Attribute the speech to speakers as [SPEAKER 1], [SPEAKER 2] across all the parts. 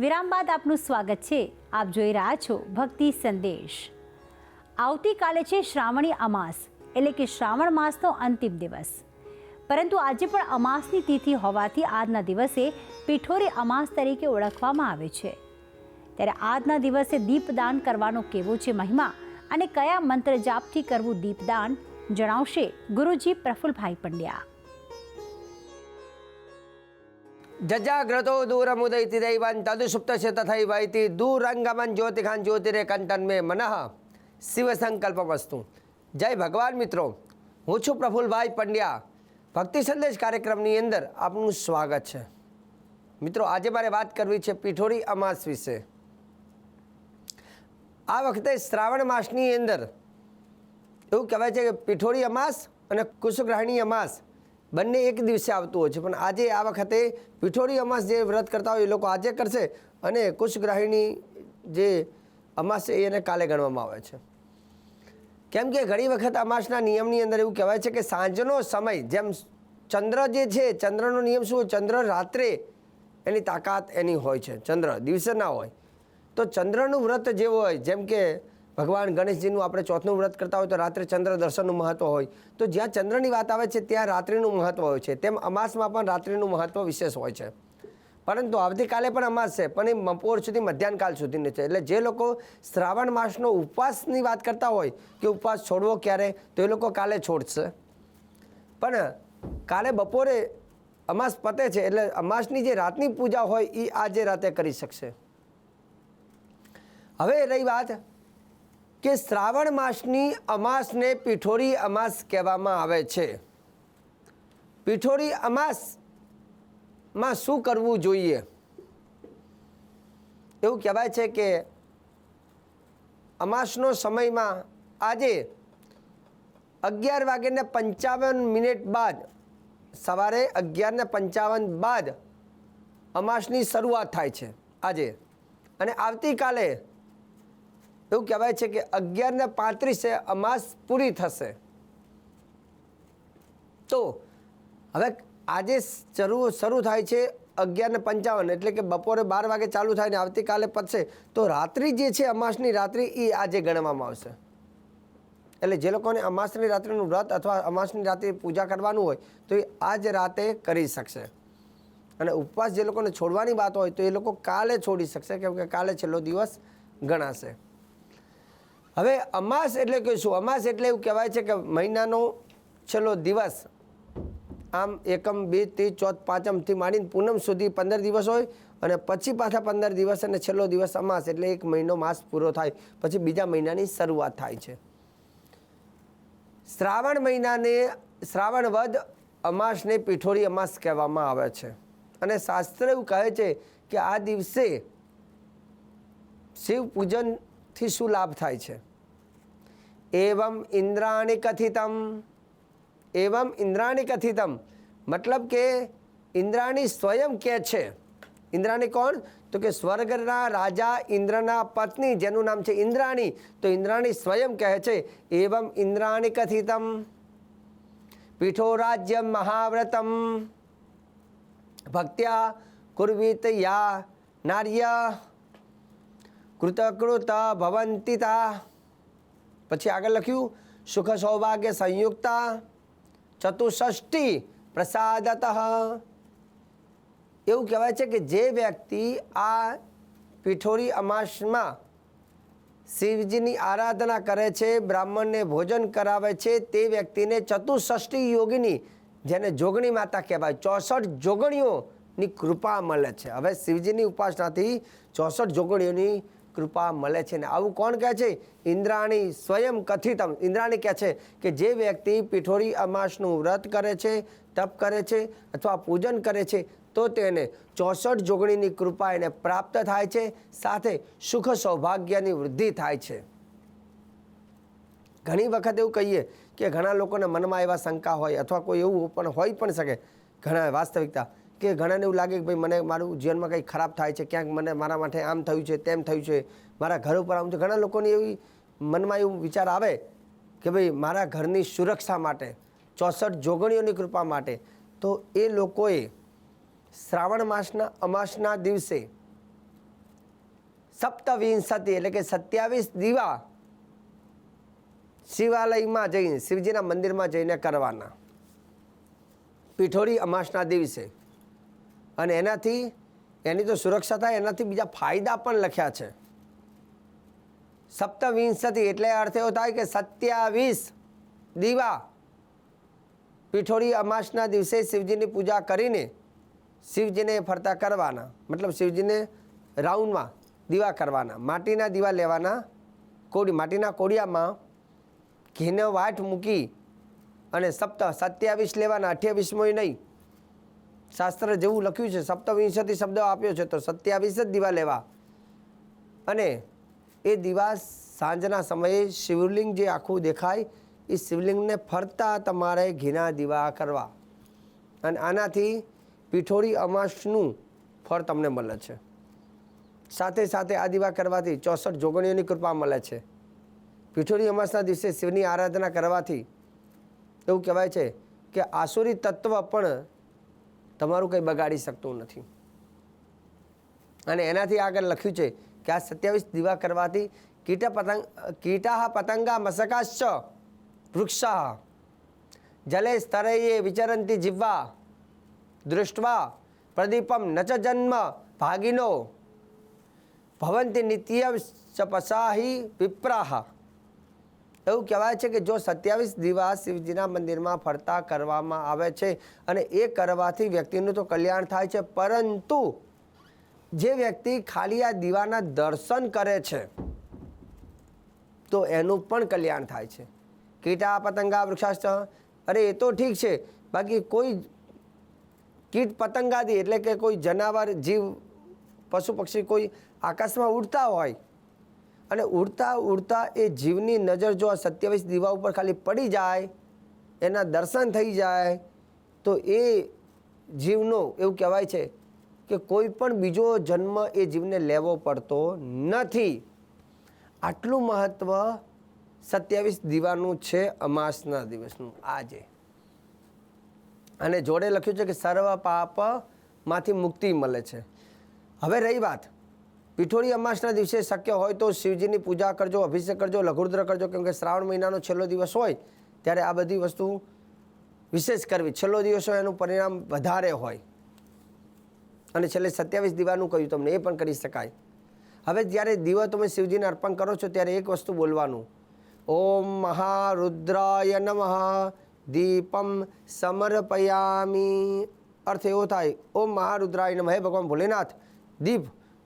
[SPEAKER 1] વિરામ બાદ આપનું સ્વાગત છે. આપ જોઈ રહ્યા છો ભક્તિ સંદેશ. આવતીકાલે છે શ્રાવણી અમાસ, એટલે કે શ્રાવણ માસનો અંતિમ દિવસ. પરંતુ આજે પણ અમાસની તિથિ હોવાથી આજના દિવસે પીઠોરી અમાસ તરીકે ઓળખવામાં આવે છે. ત્યારે આજના દિવસે દીપદાન કરવાનો કેવો છે મહિમા અને કયા મંત્ર જાપથી કરવું દીપદાન જણાવશે ગુરુજી પ્રફુલભાઈ પંડ્યા.
[SPEAKER 2] જજાગ્રતો દૂરમુદૈતિ દૈવન તદુસુપ્તસ્ય તથૈવૈતિ દૂરંગમન જ્યોતિખાન જ્યોતિરે કંટન મે મનઃ શિવ સંકલ્પમસ્તુ જય ભગવાન મિત્રો હું છું પ્રફુલભાઈ પંડ્યા ભક્તિ સંદેશ કાર્યક્રમની અંદર આપનું સ્વાગત છે મિત્રો આજે મારે વાત કરવી છે પીઠોરી અમાસ વિશે આ વખતે શ્રાવણ માસની અંદર એવું કહેવાય છે કે પીઠોરી અમાસ અને કુશગ્રહણી અમાસ બંને એક દિવસે આવતું હોય છે. પણ આજે આ વખતે પીઠોરી અમાસ જે વ્રત કરતા હોય એ લોકો આજે કરશે અને કુશગ્રહિણી જે અમાસ છે એને કાલે ગણવામાં આવે છે. કેમ કે ઘણી વખત અમાસના નિયમની અંદર એવું કહેવાય છે કે સાંજનો સમય જેમ ચંદ્ર જે છે, ચંદ્રનો નિયમ શું? ચંદ્ર રાત્રે એની તાકાત એની હોય છે. ચંદ્ર દિવસે ના હોય. તો ચંદ્રનું વ્રત જે હોય, જેમ કે ભગવાન ગણેશજીનું આપણે ચોથનું વ્રત કરતા હોય તો રાત્રે ચંદ્ર દર્શનનું મહત્વ હોય. તો જ્યાં ચંદ્રની વાત આવે છે, ત્યાં રાત્રિનું મહત્ત્વ હોય છે. તેમ અમાસમાં પણ રાત્રિનું મહત્ત્વ વિશેષ હોય છે. પરંતુ આવતીકાલે પણ અમાસ છે, પણ એ બપોર સુધી, મધ્યાહનકાલ સુધીની છે. એટલે જે લોકો શ્રાવણ માસનો ઉપવાસની વાત કરતા હોય કે ઉપવાસ છોડવો ક્યારે, તો એ લોકો કાલે છોડશે. પણ કાલે બપોરે અમાસ પતે છે, એટલે અમાસની જે રાતની પૂજા હોય એ આજે રાતે કરી શકશે. હવે રહી વાત કે શ્રાવણ માસની અમાસને પીઠોરી અમાસ કહેવામાં આવે છે. પીઠોરી અમાસમાં શું કરવું જોઈએ? એવું કહેવાય છે કે અમાસનો સમયમાં આજે અગિયાર વાગ્યાને પંચાવન મિનિટ બાદ, સવારે અગિયારને પંચાવન બાદ અમાસની શરૂઆત થાય છે આજે. અને આવતીકાલે એવું કહેવાય છે કે અગિયારને પાંત્રીસે અમાસ પૂરી થશે. તો હવે આજે શરૂ શરૂ થાય છે અગિયારને પંચાવન, એટલે કે બપોરે બાર વાગે ચાલુ થાય ને આવતીકાલે પતશે. તો રાત્રિ જે છે અમાસની રાત્રિ એ આજે ગણવામાં આવશે. એટલે જે લોકોને અમાસની રાત્રિનું વ્રત અથવા અમાસની રાત્રે પૂજા કરવાનું હોય, તો એ આજ રાતે કરી શકશે. અને ઉપવાસ જે લોકોને છોડવાની વાત હોય, તો એ લોકો કાલે છોડી શકશે, કેમ કે કાલે છેલ્લો દિવસ ગણાશે. હવે અમાસ એટલે કે શું? અમાસ એટલે એવું કહેવાય છે કે મહિનાનો છેલ્લો દિવસ. આમ એકમ, બે ત્રીસ ચોથ, પાંચમથી માંડીને પૂનમ સુધી પંદર દિવસ હોય અને પછી પાછા પંદર દિવસ અને છેલ્લો દિવસ અમાસ એટલે એક મહિનો માસ પૂરો થાય. પછી બીજા મહિનાની શરૂઆત થાય છે. શ્રાવણ મહિનાને શ્રાવણ વદ અમાસને પીઠોરી અમાસ કહેવામાં આવે છે. અને શાસ્ત્ર એવું કહે છે કે આ દિવસે શિવ પૂજનથી શું લાભ થાય છે? એવમ ઇન્દ્રાણી કથિતમ. એવમ ઇન્દ્રાણી કથિતમ. મતલબ કે ઇન્દ્રાણી સ્વયં કહે છે? ઇન્દ્રાણી કોણ? તો કે સ્વર્ગના રાજા ઇન્દ્રના પત્ની, જેનું નામ છે ઇન્દ્રાણી. તો ઇન્દ્રાણી સ્વયં કહે છે, એવમ ઇન્દ્રાણી કથિતમ. પીઠો રાજ્ય મહાવ્રતમ. ભક્ત્યા કુર્વિત યા નાર્ય. કૃતકૃત ભવંતિતા પછી આગળ લખ્યું, સુખ સૌભાગ્ય સંયુક્તા ચતુષ્ઠી પ્રસાદત. એવું કહેવાય છે કે જે વ્યક્તિ આ પીઠોરી અમાસમાં શિવજીની આરાધના કરે છે, બ્રાહ્મણને ભોજન કરાવે છે, તે વ્યક્તિને ચતુષ્ઠી યોગીની, જેને જોગણી માતા કહેવાય, ચોસઠ જોગણીઓની કૃપા મળે છે. હવે શિવજીની ઉપાસનાથી ચોસઠ જોગણીઓની કૃપા મળે છે ને આવું કોણ કહે છે? ઇન્દ્રાણી સ્વયં કથિતમ. ઇન્દ્રાણી કહે છે કે જે વ્યક્તિ પીઠોરી અમાસનું વ્રત કરે છે, તપ કરે છે અથવા પૂજન કરે છે, તો તેને ચોસઠ જોગણીની કૃપા એને પ્રાપ્ત થાય છે, સાથે સુખ સૌભાગ્યની વૃદ્ધિ થાય છે. ઘણી વખત એવું કહીએ કે ઘણા લોકોને મનમાં એવા શંકા હોય અથવા કોઈ એવું પણ હોઈ પણ શકે. ઘણા વાસ્તવિકતા. કે ઘણાને એવું લાગે કે ભાઈ મને મારું જીવનમાં કંઈ ખરાબ થાય છે, ક્યાંક મને મારા માટે આમ થયું છે, તેમ થયું છે, મારા ઘર ઉપર આમ છે. ઘણા લોકોની એવી મનમાં એવું વિચાર આવે કે ભાઈ મારા ઘરની સુરક્ષા માટે, ચોસઠ જોગણીઓની કૃપા માટે, તો એ લોકોએ શ્રાવણ માસના, અમાસના દિવસે સપ્તવિંશતિ એટલે કે સત્યાવીસ દીવા શિવાલયમાં જઈને, શિવજીના મંદિરમાં જઈને કરવાના. પીઠોરી અમાસના દિવસે. અને એનાથી, એની તો સુરક્ષા થાય, એનાથી બીજા ફાયદા પણ લખ્યા છે. સપ્તવિંશતિ એટલે અર્થ એવો થાય કે સત્યાવીસ દીવા પીઠોડી અમાસના દિવસે શિવજીની પૂજા કરીને શિવજીને ફરતા કરવાના. મતલબ શિવજીને રાઉન્ડમાં દીવા કરવાના. માટીના દીવા લેવાના કોડી, માટીના કોડિયામાં ઘીનો વાટ મૂકી અને સપ્ત, સત્યાવીસ લેવાના, અઠ્યાવીસમોય નહીં. શાસ્ત્ર જેવું લખ્યું છે, સપ્તવિંશતિ શબ્દ આપ્યો છે, તો સત્યાવીસ જ દીવા લેવા. અને એ દીવા સાંજના સમયે શિવલિંગ જે આખું દેખાય, એ શિવલિંગને ફરતા તમારે ઘીના દીવા કરવા. અને આનાથી પીઠોરી અમાસનું ફળ તમને મળે છે. સાથે સાથે આ દીવા કરવાથી ચોસઠ જોગણીઓની કૃપા મળે છે. પીઠોરી અમાસના દિવસે શિવની આરાધના કરવાથી એવું કહેવાય છે કે આસુરી તત્વ પણ તમારું કંઈ બગાડી શકતું નથી. અને એનાથી આગળ લખ્યું છે કે આ સત્યાવીસ દીવા કરવાથી કીટ પતંગ કીટા પતંગા મસકાશ્ચ વૃક્ષા જલે સ્તરયે વિચરંતી જીવવા, દૃષ્ટવા, પ્રદીપમ નચ જન્મ ભાગિનો. ભવંતી નિત્ય ચપસાહી વિપ્રાહ. એવું કહેવાય છે કે જો સત્યાવીસ દિવસ શિવજીના મંદિરમાં ફરતા કરવામાં આવે છે અને એ કરવાથી વ્યક્તિનું તો કલ્યાણ થાય છે, પરંતુ જે વ્યક્તિ ખાલી આ દીવાના દર્શન કરે છે, તો એનું પણ કલ્યાણ થાય છે. કીટા પતંગા વૃક્ષાસ્ત અરે એ તો ઠીક છે, બાકી કોઈ કીટ પતંગાદી એટલે કે કોઈ જનાવર, જીવ, પશુ પક્ષી કોઈ આકાશમાં ઉડતા હોય અને ઉડતા ઉડતા એ જીવની નજર જો આ સત્યાવીસ દીવા ઉપર ખાલી પડી જાય, એના દર્શન થઈ જાય, તો એ જીવનો એવું કહેવાય છે કે કોઈ પણ બીજો જન્મ એ જીવને લેવો પડતો નથી. આટલું મહત્ત્વ સત્યાવીસ દીવાનું છે અમાસના દિવસનું, આજે. અને જોડે લખ્યું છે કે સર્વ પાપમાંથી મુક્તિ મળે છે. હવે રહી વાત. પીઠોરી અમાસના દિવસે શક્ય હોય તો શિવજીની પૂજા કરજો, અભિષેક કરજો, લઘુરુદ્ર કરજો, કેમ કે શ્રાવણ મહિનાનો છેલ્લો દિવસ હોય ત્યારે આ બધી વસ્તુ વિશેષ કરવી. છેલ્લો દિવસ હોય એનું પરિણામ વધારે હોય. અને છેલ્લે સત્યાવીસ દીવાનું કહ્યું તમને, એ પણ કરી શકાય. હવે જ્યારે દીવો તમે શિવજીને અર્પણ કરો છો ત્યારે એક વસ્તુ બોલવાનું. ઓમ મહારુદ્રાય નમઃ, દીપમ સમર્પયામી. અર્થ એવો થાય, ઓમ મહારુદ્રાય નમઃ. હે ભગવાન ભોલેનાથ, દીપ.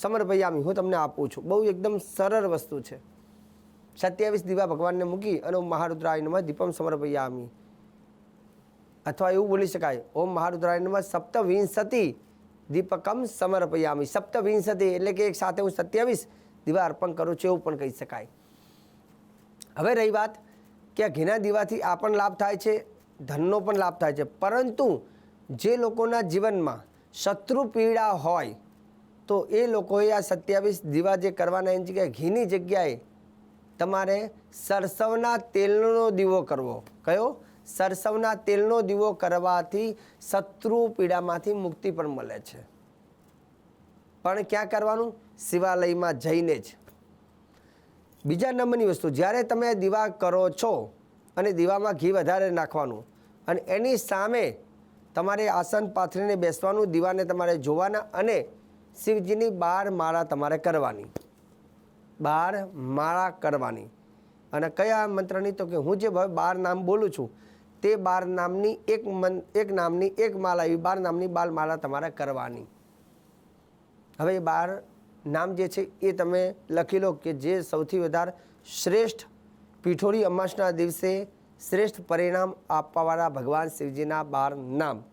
[SPEAKER 2] સમર્પયામી હું તમને આપું છું. બહુ એકદમ સરળ વસ્તુ છે. સત્યાવીસ દીવા ભગવાનને મૂકી અને ઓમ મહારુદ્રાયણમાં દીપમ સમર્પયામી અથવા એવું બોલી શકાય, ઓમ મહારુદ્રાયણમાં સપ્તવિંશતિ દીપકમ સમર્પયામી સપ્તવિંશતિ એટલે કે એક સાથે હું સત્યાવીસ દીવા અર્પણ કરું છું એવું પણ કહી શકાય. હવે રહી વાત કે આ ઘીના દીવાથી આ પણ લાભ થાય છે, ધનનો પણ લાભ થાય છે. પરંતુ જે લોકોના જીવનમાં શત્રુ પીડા હોય તો એ લોકોએ આ સત્યાવીસ દીવા જે કરવાના એની જગ્યાએ ઘીની જગ્યાએ તમારે સરસવના તેલનો દીવો કરવો. કયો? સરસવના તેલનો દીવો કરવાથી શત્રુ પીડામાંથી મુક્તિ પણ મળે છે. પણ ક્યાં કરવાનું? શિવાલયમાં જઈને જ. બીજા નંબરની વસ્તુ, જ્યારે તમે દીવા કરો છો અને દીવામાં ઘી વધારે નાખવાનું અને એની સામે તમારે આસન પાથરીને બેસવાનું, દીવાને તમારે જોવાના અને શિવજીની બાર માળા તમારે કરવાની. બાર માળા કરવાની. અને કયા મંત્રની તો કે હું જે બાર નામ બોલું છું, તે બાર નામની એક મન, એક નામની એક માળા, એવી બાર નામની બાર માળા તમારે કરવાની. હવે એ બાર નામ જે છે એ તમે લખી લો કે જે સૌથી વધારે શ્રેષ્ઠ પીઠોરી અમાસના દિવસે શ્રેષ્ઠ પરિણામ આપવાવાળા ભગવાન શિવજીના બાર નામ.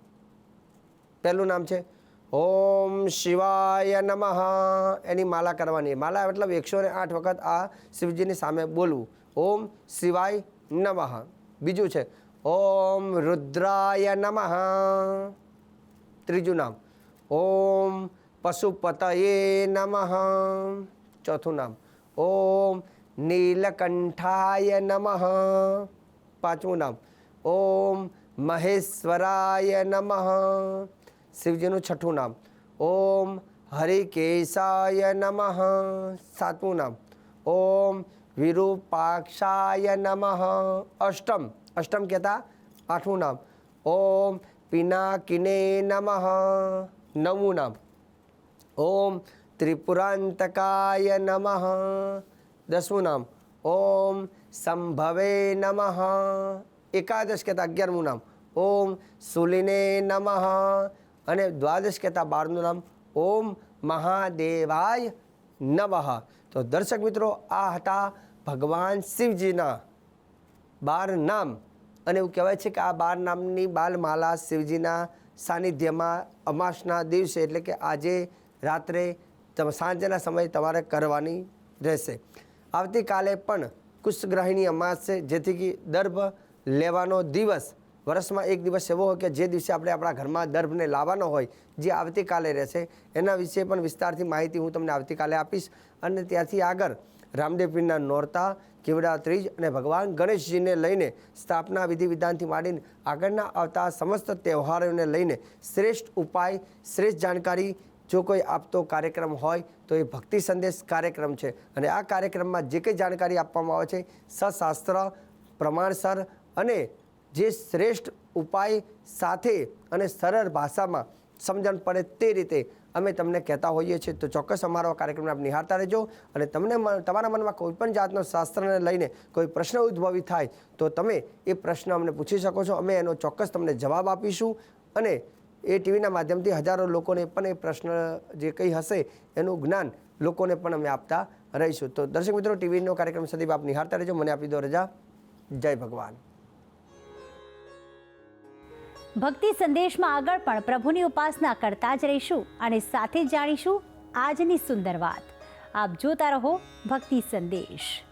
[SPEAKER 2] પહેલું નામ છે ઓમ શિવાય નમઃ. એની માલા કરવાની. માલા મતલબ એકસો ને આઠ વખત આ શિવજીની સામે બોલવું. ઓમ શિવાય નમઃ. બીજું છે, ઓમ રુદ્રાય નમઃ. ત્રીજું નામ, ઓમ પશુપતયે નમઃ. ચોથું નામ, ઓમ નીલકંઠાય નમઃ. પાંચમું નામ, ઓમ મહેશ્વરાય નમઃ. શિવજીનું છઠ્ઠું નામ. ઓમ હરિકેશાય નમઃ. સાતમું નામ. ઓમ વિરૂપાક્ષાય નમઃ. અષ્ટમ. અષ્ટમ કહેતા આઠમું નામ. ઓમ પિનાકિને નમઃ. નવમું નામ. ઓમ ત્રિપુરાંતકાય નમઃ. દસમું નામ. ઓમ સંભવે નમઃ. એકાદશ કહેતા અગિયારમું નામ. ઓમ સુલિને નમઃ. અને દ્વાદશ કહેતા બારનું નામ ઓમ મહાદેવાય નમઃ. તો દર્શક મિત્રો, આ હતા ભગવાન શિવજીના બાર નામ. અને એવું કહેવાય છે કે આ બાર નામની બાલમાલા શિવજીના સાનિધ્યમાં અમાસના દિવસે, એટલે કે આજે રાત્રે સાંજના સમયે તમારે કરવાની રહેશે. આવતીકાલે પણ કુશગ્રહિણી અમાસ છે, જેથી કે દર્ભ લેવાનો દિવસ વર્ષમાં એક દિવસ એવો હોય કે જે દિવસે આપણે આપણા ઘરમાં દર્ભને લાવવાનો હોય, જે આવતીકાલે રહેશે, એના વિશે પણ વિસ્તારથી માહિતી હું તમને આવતીકાલે આપીશ. અને ત્યાંથી આગળ રામદેવ પીરના નોરતા, કેવડા ત્રીજ અને ભગવાન ગણેશજીને લઈને સ્થાપના વિધિ વિધાનથી માંડીને આગળના આવતા સમસ્ત તહેવારોને લઈને શ્રેષ્ઠ ઉપાય, શ્રેષ્ઠ જાણકારી જો કોઈ આપતો કાર્યક્રમ હોય તો એ ભક્તિ સંદેશ કાર્યક્રમ છે. અને આ કાર્યક્રમમાં જે કંઈ જાણકારી આપવામાં આવે છે, સશાસ્ત્ર, પ્રમાણસર અને જે શ્રેષ્ઠ ઉપાય સાથે અને સરળ ભાષામાં સમજણ પડે તે રીતે અમે તમને કહેતા હોઈએ છીએ. તો ચોક્કસ અમારો કાર્યક્રમને આપ નિહાળતા રહેજો અને તમને તમારા મનમાં કોઈ પણ જાતનો શાસ્ત્રને લઈને કોઈ પ્રશ્ન ઉદ્ભવી થાય તો તમે એ પ્રશ્ન અમને પૂછી શકો છો. અમે એનો ચોક્કસ તમને જવાબ આપીશું અને એ ટીવીના માધ્યમથી હજારો લોકોને પણ એ પ્રશ્ન જે કંઈ હશે એનું જ્ઞાન લોકોને પણ અમે આપતા રહીશું. તો દર્શક મિત્રો, ટીવીનો કાર્યક્રમ સદીપ આપ નિહાળતા રહેજો. મને આપી દો રજા. જય ભગવાન.
[SPEAKER 1] ભક્તિ સંદેશમાં આગળ પણ પ્રભુની ઉપાસના કરતા જ રહીશું અને સાથે જાણીશું આજની સુંદર વાત. આપ જોતા રહો ભક્તિ સંદેશ.